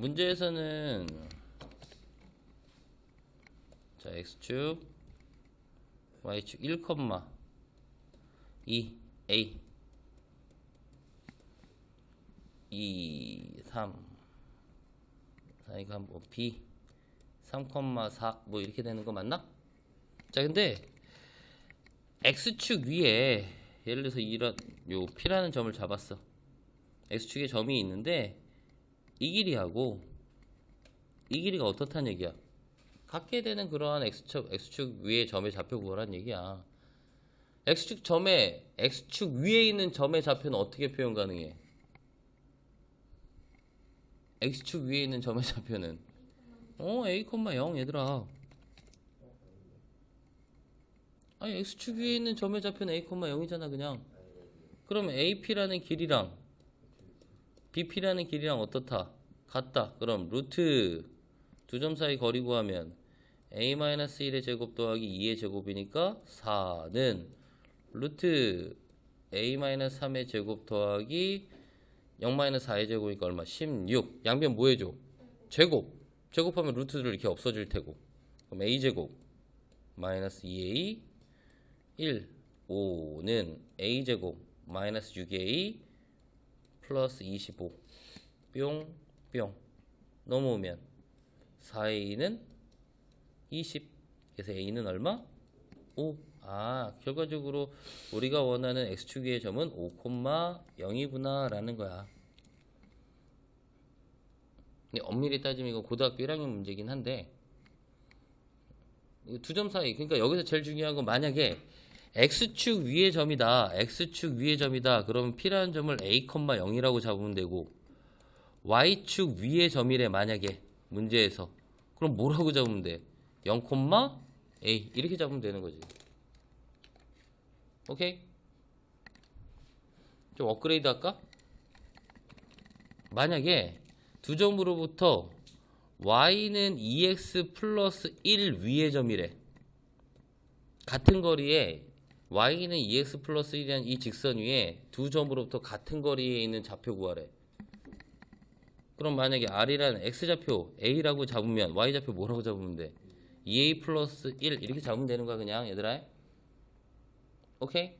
문제에서는 자 x축 y축 1, 2 a. 2 3 4이가 뭐 b. 3,4뭐 이렇게 되는 거 맞나? 자 근데 x축 위에 예를 들어서 이런 요 p라는 점을 잡았어. X축에 점이 있는데 이 길이하고 이 길이가 어떻다는 얘기야? 같게 되는 그러한 x축, x축 위에 점의 좌표 구하라는 얘기야. X축 점에 x축 위에 있는 점의 좌표는 어떻게 표현 가능해? X축 위에 있는 점의 좌표는? 어 a, 0 얘들아. 아니 x축 위에 있는 점의 좌표는 a, 0이잖아 그냥. 그럼 ap라는 길이랑 bp라는 길이랑 어떻다? 같다. 그럼 루트 두 점 사이 거리 구하면 a-1의 제곱 더하기 2의 제곱이니까 4는 루트 a-3의 제곱 더하기 0-4의 제곱이니까 얼마? 16. 양변 뭐 해줘? 제곱. 제곱하면 루트를 이렇게 없어질 테고. 그럼 a제곱 마이너스 2a 1 5는 a제곱 마이너스 6a 플러스 25 뿅 뿅 넘어오면 4a는 20 그래서 a는 얼마? 5 아, 결과적으로 우리가 원하는 x축 위의 점은 5,0이구나 라는 거야. 엄밀히 따지면 이거 고등학교 1학년 문제긴 한데 두 점 사이. 그러니까 여기서 제일 중요한 건 만약에 x축 위의 점이다. X축 위의 점이다. 그러면 p라는 점을 a, 0이라고 잡으면 되고 y축 위의 점이래 만약에 문제에서 그럼 뭐라고 잡으면 돼? 0, a 이렇게 잡으면 되는 거지 오케이? 좀 업그레이드 할까? 만약에 두 점으로부터 y는 2x 플러스 1 위의 점이래 같은 거리에 y는 2x 플러스 1이라는 이 직선 위에 두 점으로부터 같은 거리에 있는 좌표 구하래 그럼 만약에 r이라는 x좌표 a라고 잡으면 y좌표 뭐라고 잡으면 돼? 2a 플러스 1 이렇게 잡으면 되는 거야 그냥 얘들아 오케이?